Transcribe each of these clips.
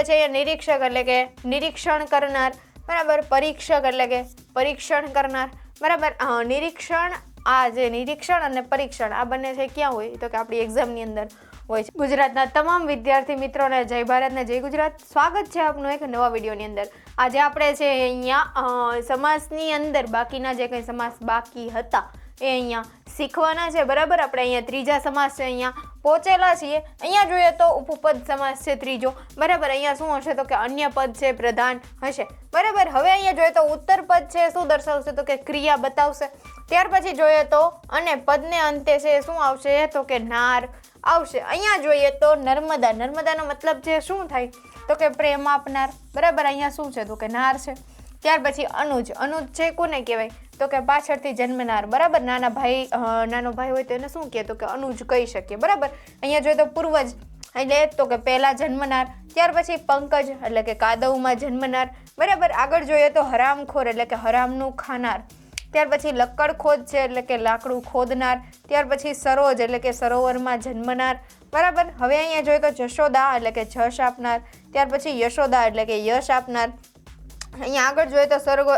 પછી અહીંયા નિરીક્ષક એટલે કે નિરીક્ષણ કરનાર, બરાબર? પરીક્ષક એટલે કે પરીક્ષણ કરનાર, બરાબર? નિરીક્ષણ, આ જે નિરીક્ષણ અને પરીક્ષણ, આ બંને છે ક્યાં હોય? તો કે આપણી એક્ઝામની અંદર હોય છે. ગુજરાતના તમામ વિદ્યાર્થી મિત્રોને જય ભારતને જય ગુજરાત. સ્વાગત છે આપનું એક નવા વિડીયોની અંદર. આજે આપણે છે અહીંયા સમાસની અંદર, બાકીના જે કંઈ સમાસ બાકી હતા એ અહીંયા શીખવાના છે, બરાબર? આપણે અહીંયા ત્રીજા સમાસ છે, અહીંયા પહોંચેલા છીએ. અહીંયા જોઈએ તો ઉપપદ સમાસ છે ત્રીજો. બરાબર? અહીંયા શું હશે તો કે અન્ય પદ છે, પ્રધાન હશે. બરાબર? હવે અહીંયા જોઈએ તો ઉત્તર પદ છે, શું દર્શાવશે તો કે ક્રિયા બતાવશે. ત્યાર પછી જોઈએ તો અને પદને અંતે છે, શું આવશે? તો કે નાર આવશે. અહીંયા જોઈએ તો નર્મદા. નર્મદાનો મતલબ છે, શું થાય? તો કે પ્રેમ આપનાર. બરાબર? અહીંયા શું છે? તો કે નાર છે. ત્યાર પછી અનુજ અનુજ છે કોને કહેવાય? તો કે પાછળથી જન્મનાર, બરાબર? નાના ભાઈ નાનો ભાઈ હોય તો એને શું કહે? તો કે અનુજ કહી શકીએ બરાબર? અહીંયા જોઈએ તો પૂર્વજ, એટલે તો કે પહેલાં જન્મનાર, ત્યાર પછી પંકજ, એટલે કે કાદવમાં જન્મનાર, બરાબર? આગળ જોઈએ તો હરામખોર, એટલે કે હરામનું ખાનાર. ત્યાર પછી લક્કડ ખોદ છે, એટલે કે લાકડું ખોદનાર. ત્યાર પછી સરોજ, એટલે કે સરોવરમાં જન્મનાર, બરાબર? હવે અહીંયા જોઈએ તો જશોદા, એટલે કે જશ આપનાર. ત્યાર પછી યશોદા, એટલે કે યશ આપનાર. અહીંયા આગળ જોઈએ તો સ્વર્ગ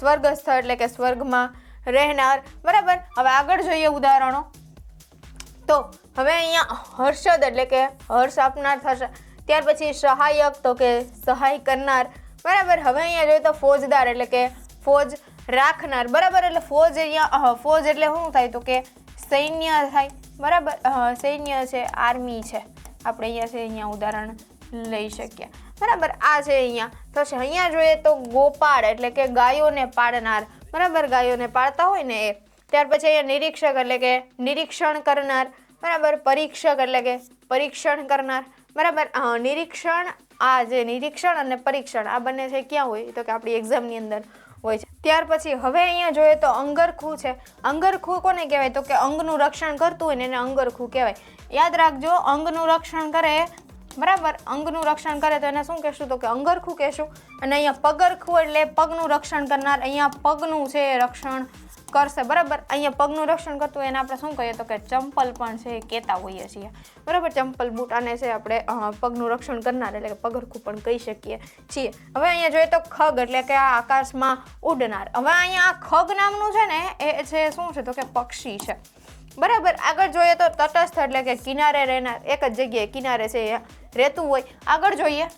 સ્વર્ગસ્થ એટલે કે સ્વર્ગમાં રહેનાર. બરાબર? હવે આગળ જોઈએ ઉદાહરણો. તો હવે અહીંયા હર્ષદ એટલે કે હર્ષ આપનાર થશે. ત્યાર પછી સહાયક તો કે સહાય કરનાર. બરાબર? હવે અહીંયા જોઈએ તો ફોજદાર એટલે કે ફોજ રાખનાર. બરાબર? એટલે ફોજ અહીંયા ફોજ એટલે શું થાય તો કે સૈન્ય થાય. બરાબર? સૈન્ય છે, આર્મી છે. આપણે અહીંયા છે, અહીંયા ઉદાહરણ લઈ શકીએ. બરાબર, આ છે અહીંયા. થશે અહીંયા જોઈએ તો ગોપાળ એટલે કે ગાયોને પાડનાર. બરાબર, ગાયોને પાળતા હોય ને એ. ત્યાર પછી અહીંયા નિરીક્ષક એટલે કે નિરીક્ષણ કરનાર. બરાબર, પરીક્ષક એટલે કે પરીક્ષણ કરનાર. બરાબર નિરીક્ષણ, આ જે નિરીક્ષણ અને પરીક્ષણ, આ બંને છે ક્યાં હોય? તો કે આપણી એક્ઝામની અંદર હોય છે. ત્યાર પછી હવે અહીંયા જોઈએ તો અંગરખું છે. અંગરખું કોને કહેવાય? તો કે અંગનું રક્ષણ કરતું હોય ને એને અંગરખું કહેવાય. યાદ રાખજો, અંગનું રક્ષણ કરે બરાબર? અંગનું રક્ષણ કરે તો એને શું કહેશું તો કે અંગરખું કહેશું. અને અહીંયા પગરખું એટલે પગનું રક્ષણ કરનાર અહીંયા પગનું છે રક્ષણ. કરશે, બરાબર? અહીંયા પગનું રક્ષણ કરતું એને આપણે શું કહીએ તો કે ચંપલ પણ છે એ કહેતા હોઈએ છીએ. બરાબર? ચંપલ, બૂટ આને છે આપણે પગનું રક્ષણ કરનાર એટલે કે પગરખું પણ કહી શકીએ છીએ. હવે અહીંયા જોઈએ તો ખગ એટલે કે આ આકાશમાં ઉડનાર. હવે અહીંયા આ ખગ નામનું છે ને, એ છે શું છે તો કે પક્ષી છે. બરાબર? આગળ જોઈએ તો તટસ્થ એટલે કે કિનારે રહેનાર, એક જ જગ્યાએ કિનારે છે રહેતું હોય. આગળ જોઈએ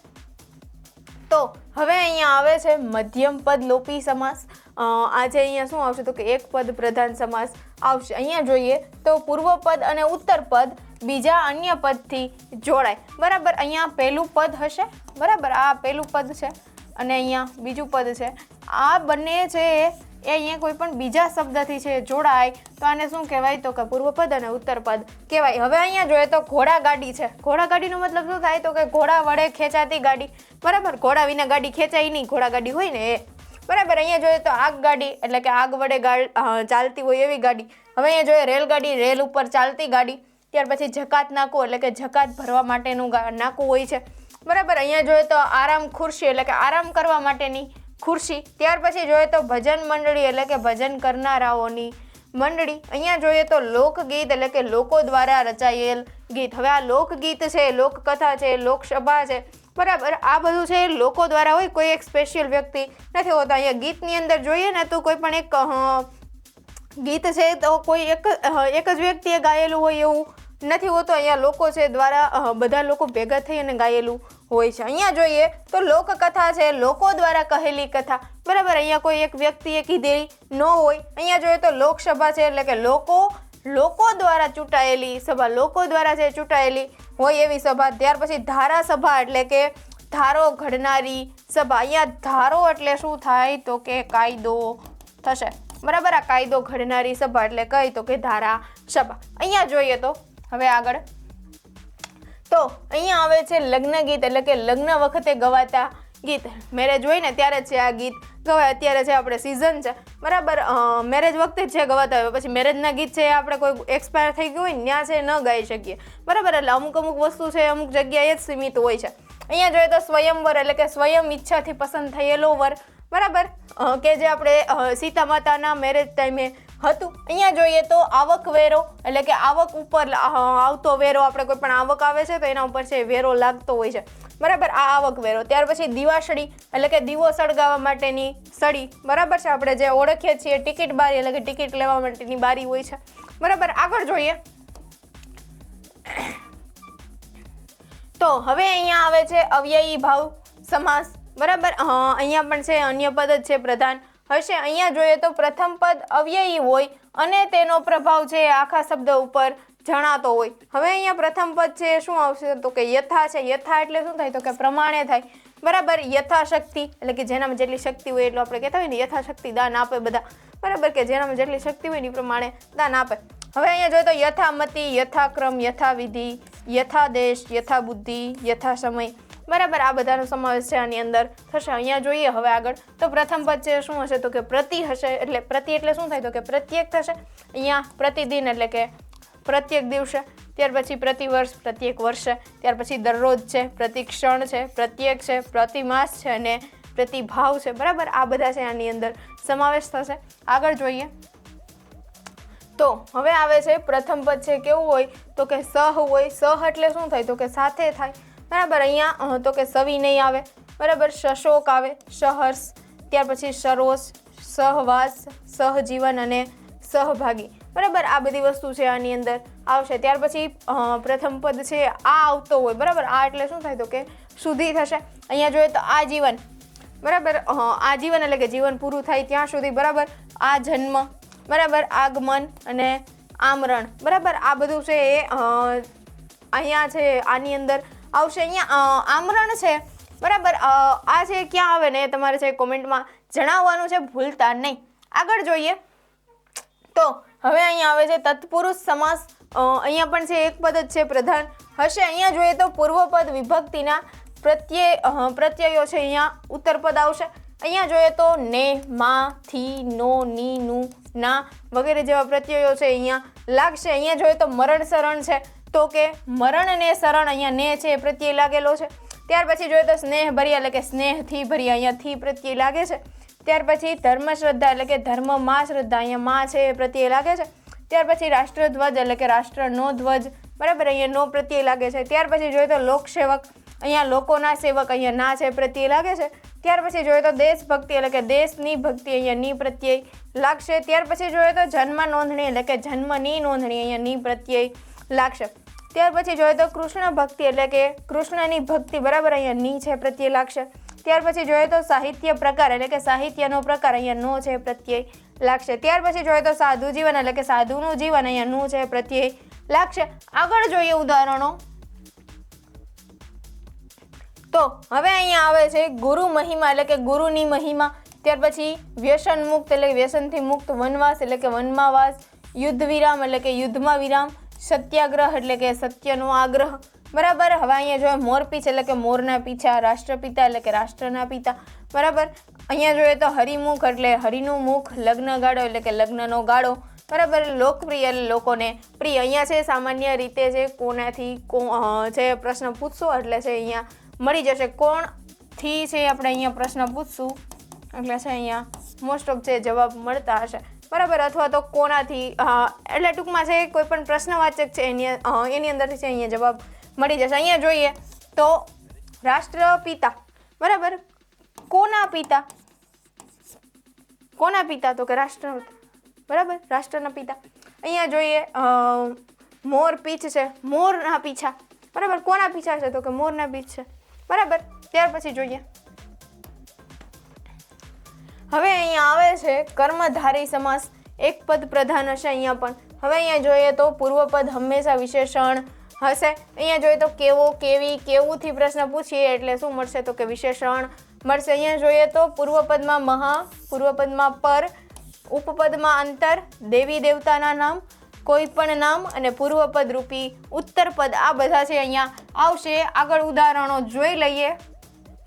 તો હવે અહીંયા આવે છે મધ્યમ પદ લોપી સમાસ. આજે અહીંયા શું આવશે તો કે એક પદ પ્રધાન સમાસ આવશે. અહીંયા જોઈએ તો પૂર્વ પદ અને ઉત્તર પદ બીજા અન્ય પદથી જોડાય. બરાબર, અહીંયા પહેલું પદ હશે? બરાબર, આ પહેલું પદ છે અને અહીંયા બીજું પદ છે. આ બંને છે એ અહીંયા કોઈ પણ બીજા શબ્દથી છે જોડાય. તો આને શું કહેવાય? તો કે પૂર્વ પદ અને ઉત્તર પદ કહેવાય. હવે અહીંયા જોઈએ તો ઘોડા ગાડી છે. ઘોડા ગાડીનો મતલબ શું થાય? તો કે ઘોડા વડે ખેંચાતી ગાડી. બરાબર, ઘોડા વિના ગાડી ખેંચાય નહીં. ઘોડા ગાડી હોય ને એ. બરાબર, અહીંયા જોઈએ તો આગ ગાડી, એટલે કે આગ વડે ચાલતી હોય એવી ગાડી. હવે અહીંયા જોઈએ રેલગાડી, રેલ ઉપર ચાલતી ગાડી. ત્યાર પછી જકાત નાકું એટલે કે જકાત ભરવા માટેનું નાકું હોય છે. બરાબર, અહીંયા જોઈએ તો આરામ ખુરશી, એટલે કે આરામ કરવા માટેની ખુરશી. ત્યાર પછી જોઈએ તો ભજન મંડળી, એટલે કે ભજન કરનારાઓની મંડળી. અહીંયા જોઈએ તો લોકગીત, એટલે કે લોકો દ્વારા રચાયેલ ગીત. હવે આ લોકગીત છે, લોકકથા છે, લોકસભા છે. બરાબર. આ બધું છે લોકો દ્વારા હોય, કોઈ એક સ્પેશિયલ વ્યક્તિ નથી હોતા. અહીંયા ગીતની અંદર જોઈએ ને તો કોઈ પણ એક ગીત છે તો કોઈ એક એક જ વ્યક્તિએ ગાયેલું હોય એવું નથી હોતું. અહીંયા લોકો છે દ્વારા બધા લોકો ભેગા થઈ અને ગાયેલું હોય છે. અહીંયા જોઈએ તો લોકકથા છે, લોકો દ્વારા કહેલી કથા. બરાબર, અહીંયા કોઈ એક વ્યક્તિએ કીધેલી ન હોય. અહીંયા જોઈએ તો લોકસભા છે એટલે કે લોકો લોકો દ્વારા ચૂંટાયેલી સભા, લોકો દ્વારા જે ચૂંટાયેલી હોય એવી સભા, ત્યાર પછી ધારાસભા એટલે કે ધારો ઘડનારી સભા. અહીંયા ધારો એટલે શું થાય? તો કે કાયદો થશે. બરાબર? આ કાયદો ઘડનારી સભા એટલે કઈ? તો કે ધારા સભા અહીંયા જોઈએ તો, હવે આગળ. તો અહીંયા આવે છે લગ્ન ગીત એટલે કે લગ્ન વખતે ગવાતા ગીત મેરેજ હોય ને ત્યારે છે આ ગીત ગવાય. અત્યારે છે આપણે સિઝન છે. બરાબર મેરેજ વખતે જ છે ગવાતા હોય. પછી મેરેજના ગીત છે આપણે કોઈ એક્સપાયર થઈ ગયું હોય ને ત્યાં છે ન ગાઈ શકીએ. બરાબર, એટલે અમુક અમુક વસ્તુ છે અમુક જગ્યાએ જ સીમિત હોય છે. અહીંયા જોઈએ તો સ્વયંવર એટલે કે સ્વયં ઈચ્છાથી પસંદ થયેલો વર. બરાબર કે જે આપણે સીતા માતાના મેરેજ ટાઈમે હતું. અહીંયા જોઈએ તો આવકવેરો એટલે કે આવક ઉપર આવતો વેરો આપણે કોઈ પણ આવક આવે છે તો એના ઉપર છે વેરો લાગતો હોય છે. બરાબર? આ આવક વેરો. ત્યાર પછી દિવાસળી, એટલે કે દીવો સળગાવવા માટેની સળી. બરાબર છે? આપણે જે ઓળખીએ છીએ ટિકિટ બારી, એટલે કે ટિકિટ લેવા માટેની બારી હોય છે. બરાબર? આગળ જોઈએ. તો હવે અહીંયા આવે છે અવ્યયી ભાવ સમાસ. બરાબર? અહીંયા પણ છે અન્ય પદ જ છે પ્રધાન. હશે. અહીંયા જોઈએ તો પ્રથમ પદ અવ્યયી હોય અને તેનો પ્રભાવ છે આખા શબ્દ ઉપર જણાતો હોય. હવે અહીંયા પ્રથમ પદ છે, શું આવશે? તો કે યથા છે. યથા એટલે શું થાય? તો કે પ્રમાણે થાય. બરાબર? યથાશક્તિ. એટલે કે જેનામાં જેટલી શક્તિ હોય એટલું આપણે કહેતા હોય ને, યથાશક્તિ દાન આપે બધા. બરાબર? કે જેનામાં જેટલી શક્તિ હોય એ પ્રમાણે દાન આપે. હવે અહીંયા જોઈએ તો યથામતિ, યથાક્રમ, યથાવિધિ, યથાદેશ, યથાબુદ્ધિ યથા સમય બરાબર, આ બધાનો સમાવેશ છે આની અંદર. થશે, અહીંયા જોઈએ હવે આગળ. તો પ્રથમ પદ છે શું હશે તો કે પ્રતિ હશે, એટલે પ્રતિ એટલે શું થાય તો કે પ્રત્યેક થશે. અહીંયા પ્રતિદિન એટલે કે પ્રત્યેક દિવસે, ત્યાર પછી પ્રતિ વર્ષ, પ્રત્યેક વર્ષે, ત્યાર પછી દરરોજ છે, પ્રતિ ક્ષણ છે, પ્રત્યેક છે પ્રતિમાસ છે અને પ્રતિભાવ છે. બરાબર, આ બધા છે આની અંદર સમાવેશ થશે. આગળ જોઈએ. તો હવે આવે છે પ્રથમ પદ છે કેવું હોય તો કે સહ હોય. સહ એટલે શું થાય તો કે સાથે થાય. બરાબર, અહીંયા તો કે સવિ નહીં આવે. બરાબર શશોક આવે, સહર્ષ, ત્યાર પછી સરોસ, સહવાસ, સહજીવન અને સહભાગી. બરાબર, આ બધી વસ્તુ છે આની અંદર. આવશે. ત્યાર પછી પ્રથમ પદ છે, આ આવતો હોય. બરાબર, આ એટલે શું થાય તો કે સુધી થશે. અહીંયા જોઈએ તો આ જીવન બરાબર આ જીવન એટલે કે જીવન પૂરું થાય ત્યાં સુધી. બરાબર, આ જન્મ. બરાબર, આગમન અને આમરણ. બરાબર, આ બધું છે એ અહીંયા છે આની અંદર. આવશે અહીંયા આમરણ છે. બરાબર આ છે ક્યાં આવે ને તમારે છે કોમેન્ટમાં જણાવવાનું છે, ભૂલતા નહીં. આગળ જોઈએ. તો હવે અહીંયા આવે છે તત્પુરુષ સમાસ અહીંયા પણ છે એક પદ જ છે પ્રધાન. હશે અહીંયા જોઈએ તો પૂર્વપદ વિભક્તિના પ્રત્યય પ્રત્યયો છે અહીંયા ઉત્તર પદ આવશે. અહીંયા જોઈએ તો ને, માં, થી, નો, ની, નું, ના વગેરે જેવા પ્રત્યયો છે અહીંયા લાગશે. અહીંયા જોઈએ તો મરણ શરણ છે. તો કે મરણ ને શરણ અહીંયા ને છે એ પ્રત્યય લાગેલો છે. ત્યાર પછી જોઈએ તો સ્નેહ ભર્યા એટલે કે સ્નેહથી ભર્યા અહીંયા થી પ્રત્યય લાગે છે. ત્યાર પછી ધર્મ શ્રદ્ધા, એટલે કે ધર્મમાં શ્રદ્ધા, અહીંયા માં છે એ પ્રત્યય લાગે છે. ત્યાર પછી રાષ્ટ્રધ્વજ એટલે કે રાષ્ટ્રનો ધ્વજ, બરાબર, અહીંયા નો પ્રત્યય લાગે છે. ત્યાર પછી જોઈએ તો લોકસેવક અહીંયા લોકોના સેવક અહીંયા ના છે પ્રત્યય લાગે છે. ત્યાર પછી જોઈએ તો દેશભક્તિ, એટલે કે દેશની ભક્તિ અહીંયા ની પ્રત્યય લાગશે. ત્યાર પછી જોઈએ તો જન્મ નોંધણી, એટલે કે જન્મની નોંધણી અહીંયા ની પ્રત્યય લાગશે. ત્યાર પછી જોઈએ તો કૃષ્ણ ભક્તિ એટલે કે કૃષ્ણની ભક્તિ બરાબર અહીંયા ની છે પ્રત્યય લાગશે. ત્યાર પછી જોઈએ તો સાહિત્ય પ્રકાર એટલે કે સાહિત્યનો પ્રકાર અહીંયા નો છે પ્રત્યય લાગશે. ત્યાર પછી જોઈએ તો સાધુ જીવન એટલે કે સાધુનું જીવન અહીંયા નું છે પ્રત્યય લાગશે. આગળ જોઈએ ઉદાહરણો. તો હવે અહીંયા આવે છે ગુરુ મહિમા એટલે કે ગુરુની મહિમા. ત્યાર પછી વ્યસન મુક્ત એટલે વ્યસનથી મુક્ત વનવાસ એટલે કે વનમાં વાસ યુદ્ધ વિરામ એટલે કે યુદ્ધમાં વિરામ. સત્યાગ્રહ એટલે કે સત્યનો આગ્રહ. બરાબર? હવે અહીંયા જોઈએ મોરપીછ એટલે કે મોરના પીછા, રાષ્ટ્રપિતા એટલે કે રાષ્ટ્રના પિતા. બરાબર? અહીંયા જોઈએ તો હરિમુખ એટલે હરિનું મુખ લગ્ન ગાળો એટલે કે લગ્નનો ગાળો. બરાબર? લોકપ્રિય લોકોને પ્રિય. અહીંયા છે સામાન્ય રીતે છે કોનાથી કો છે પ્રશ્ન પૂછશો એટલે છે અહીંયા મળી જશે. કોણથી છે આપણે અહીંયા પ્રશ્ન પૂછશું? એટલે છે અહીંયા મોસ્ટ ઓફ છે જવાબ મળતા હશે. બરાબર, અથવા તો કોનાથી એટલે ટૂંકમાં છે કોઈ પણ પ્રશ્નવાચક છે, એની એની અંદરથી છે, અહીંયા જવાબ મળી જશે. અહીંયા જોઈએ તો રાષ્ટ્રપિતા, બરાબર? કોના પિતા? કોના પિતા? તો કે રાષ્ટ્ર, બરાબર? રાષ્ટ્રના પિતા. અહીંયા જોઈએ મોર પીછ છે, મોરના પીછા. બરાબર? કોના પીછા છે? તો કે મોરના પીછ છે. બરાબર? ત્યાર પછી જોઈએ. હવે અહીંયા આવે છે કર્મધારી સમાસ. એક પદ પ્રધાન હશે અહીંયા પણ. હવે અહીંયા જોઈએ તો પૂર્વપદ હંમેશા વિશેષણ હશે. અહીંયા જોઈએ તો કેવો, કેવી, કેવુંથી પ્રશ્ન પૂછીએ એટલે શું મળશે તો કે વિશેષણ મળશે. અહીંયા જોઈએ તો પૂર્વપદમાં મહા પૂર્વપદમાં પર ઉપપદમાં અંતર, દેવી દેવતાના નામ, કોઈ પણ નામ અને પૂર્વપદ રૂપી ઉત્તરપદ આ બધા છે અહીંયા. આવશે. આગળ ઉદાહરણો જોઈ લઈએ.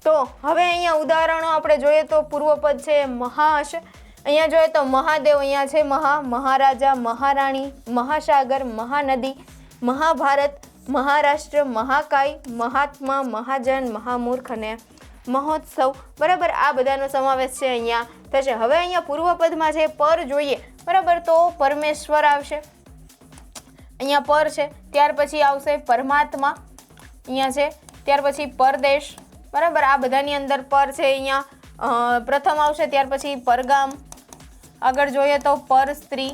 તો હવે અહીંયા ઉદાહરણો આપણે જોઈએ તો પૂર્વપદ છે મહાશ. હશે અહીંયા જોઈએ તો મહાદેવ અહીંયા છે, મહા, મહારાજા, મહારાણી, મહાસાગર, મહાનદી, મહાભારત, મહારાષ્ટ્ર, મહાકાય, મહાત્મા, મહાજન, મહામૂર્ખ અને મહોત્સવ. બરાબર આ બધાનો સમાવેશ છે અહીંયા થશે. હવે અહીંયા પૂર્વપદમાં છે પર જોઈએ, બરાબર તો પરમેશ્વર આવશે. અહીંયા પર છે, ત્યાર પછી આવશે પરમાત્મા. અહીંયા છે, ત્યાર પછી પરદેશ. બરાબર? આ બધાની અંદર પર છે અહીંયા પ્રથમ આવશે, ત્યાર પછી પરગામ. આગળ જોઈએ તો પર સ્ત્રી.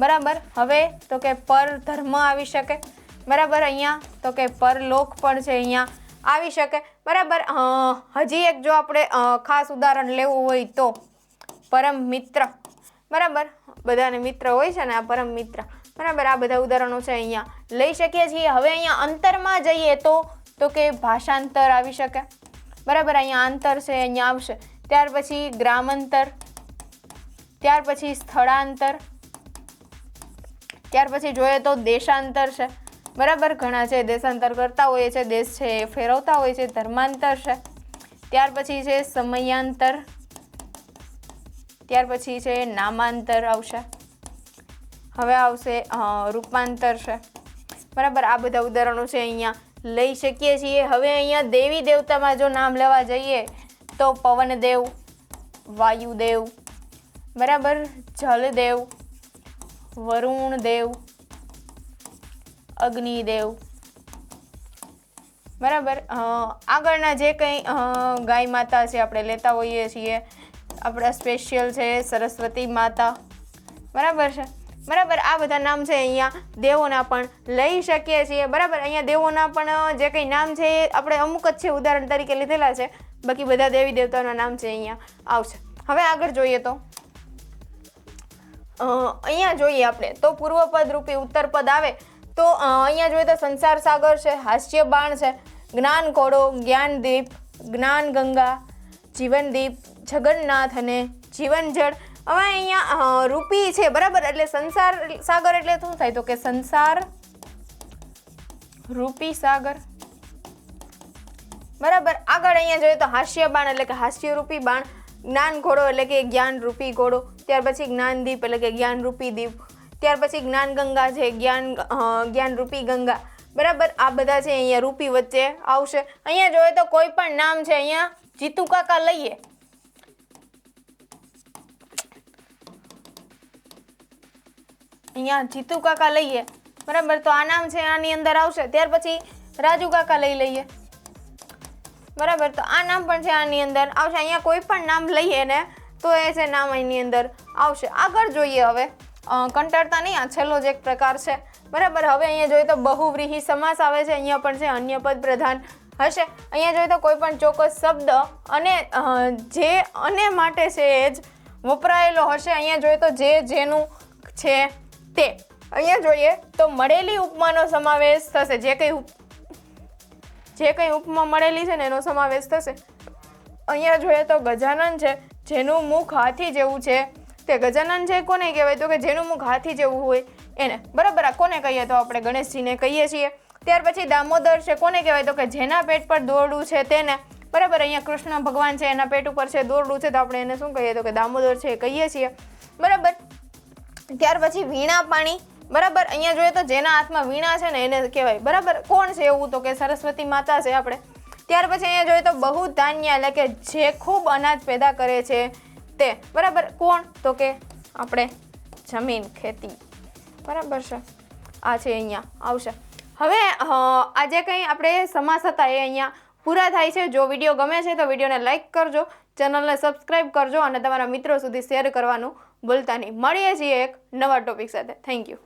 બરાબર? હવે તો કે પર ધર્મ આવી શકે. બરાબર? અહીંયા તો કે પરલોક પણ છે અહીંયા આવી શકે. બરાબર? હજી એક જો આપણે ખાસ ઉદાહરણ લેવું હોય તો પરમ મિત્ર. બરાબર? બધાને મિત્ર હોય છે ને આ પરમ મિત્ર. બરાબર? આ બધા ઉદાહરણો છે અહીંયા લઈ શકીએ છીએ. હવે અહીંયા અંતરમાં જઈએ તો તો કે ભાષાંતર આવી શકે. બરાબર, અહીંયા આંતર છે, અહીંયા આવશે. ત્યાર પછી ગ્રામાંતર, ત્યાર પછી સ્થળાંતર, ત્યાર પછી જોઈએ તો દેશાંતર છે. બરાબર, ઘણા છે દેશાંતર કરતા હોય છે દેશ છે એ ફેરવતા હોય છે ધર્માંતર છે. ત્યાર પછી છે સમયાંતર, ત્યાર પછી છે નામાંતર આવશે. હવે આવશે રૂપાંતર છે. બરાબર, આ બધા ઉદાહરણો છે અહીંયા. લઈ શકીએ છીએ. હવે અહીંયા દેવી દેવતામાં જો નામ લેવા જઈએ, તો પવનદેવ, વાયુદેવ, બરાબર, જલદેવ, વરુણદેવ, અગ્નિદેવ, બરાબર આગળના જે કંઈ ગાય માતા છે આપણે લેતા હોઈએ છીએ. આપણા સ્પેશિયલ છે સરસ્વતી માતા. બરાબર છે? બરાબર? આ બધા નામ છે અહીંયા દેવોના પણ લઈ શકીએ છીએ. બરાબર? અહીંયા દેવોના પણ જે કંઈ નામ છે એ આપણે અમુક જ છે ઉદાહરણ તરીકે લીધેલા છે. બાકી બધા દેવી દેવતાઓના નામ છે અહીંયા આવશે. હવે આગળ જોઈએ તો. અહીંયા જોઈએ આપણે. તો પૂર્વપદ રૂપી ઉત્તરપદ આવે. તો અહીંયા જોઈએ તો સંસાર સાગર છે, હાસ્ય બાણ છે, જ્ઞાન ઘોડો જ્ઞાનદીપ જ્ઞાન ગંગા જીવનદીપ જગન્નાથ અને જીવનજળ હવે અહીંયા રૂપી છે, બરાબર? એટલે સંસાર, સાગર એટલે શું થાય? તો કે સંસાર, રૂપી, સાગર. બરાબર? આગળ અહીંયા જોઈએ તો હાસ્ય બાણ એટલે કે હાસ્ય રૂપી બાણ, જ્ઞાન ઘોડો એટલે કે જ્ઞાન રૂપી ઘોડો, ત્યાર પછી જ્ઞાનદીપ એટલે કે જ્ઞાન રૂપી દીપ, ત્યાર પછી જ્ઞાન ગંગા છે, જ્ઞાન જ્ઞાન રૂપી ગંગા. બરાબર? આ બધા છે અહીંયા રૂપી વચ્ચે આવશે. અહીંયા જોઈએ તો કોઈ પણ નામ છે અહીંયા જીતુ કાકા લઈએ. અહીંયા જીતુ કાકા લઈએ. બરાબર, તો આ નામ છે, આની અંદર આવશે. ત્યાર પછી રાજુ કાકા લઈ લઈએ. બરાબર, તો આ નામ પણ છે આની અંદર. આવશે, અહીંયા કોઈ પણ નામ લઈએ ને, તો એ છે નામ એની અંદર આવશે. આગળ જોઈએ હવે. કંટાળતા નહીં, આ છેલ્લો જ એક પ્રકાર છે. બરાબર, હવે અહીંયા જોઈએ તો બહુવ્રીહી સમાસ આવે છે. અહીંયા પણ છે, અન્ય પદ પ્રધાન હશે. અહીંયા જોઈએ તો કોઈ પણ ચોક્કસ શબ્દ અને જે અને માટે છે એ જ વપરાયેલો હશે. અહીંયા જોઈએ તો જે, જેનું છે તે. અહીંયા જોઈએ તો મળેલી ઉપમાનો સમાવેશ થશે. જે કંઈ જે કંઈ ઉપમા મળેલી છે ને એનો સમાવેશ થશે. અહીંયા જોઈએ તો ગજાનન છે, જેનું મુખ હાથી જેવું છે. તે ગજાનન છે કોને કહેવાય તો કે જેનું મુખ હાથી જેવું હોય એને. બરાબર, આ કોને કહીએ તો આપણે ગણેશજીને કહીએ છીએ. ત્યાર પછી દામોદર છે, કોને કહેવાય તો કે જેના પેટ પર દોરડું છે તેને. બરાબર, અહીંયા કૃષ્ણ ભગવાન છે, એના પેટ ઉપર છે દોરડું છે તો આપણે એને શું કહીએ તો કે દામોદર છે કહીએ છીએ. બરાબર ત્યાર પછી વીણા પાણી. બરાબર? અહીંયા જોઈએ તો જેના હાથમાં વીણા છે ને એને કહેવાય. બરાબર? કોણ છે એવું તો કે સરસ્વતી માતા છે આપણે. ત્યાર પછી અહીંયા જોઈએ તો બહુ ધાન્ય એટલે કે જે ખૂબ અનાજ પેદા કરે છે તે. બરાબર? કોણ? તો કે આપણે જમીન, ખેતી. બરાબર છે? આ છે અહીંયા. આવશે. હવે આજે કંઈ આપણે સમાસ હતા એ અહીંયા પૂરા થાય છે. જો વીડિયો ગમે છે તો વિડીયોને લાઇક કરજો, ચેનલને સબસ્ક્રાઈબ કરજો અને તમારા મિત્રો સુધી શેર કરવાનું ભૂલતા નહીં મળીએ છીએ એક નવા ટોપિક સાથે. Thank you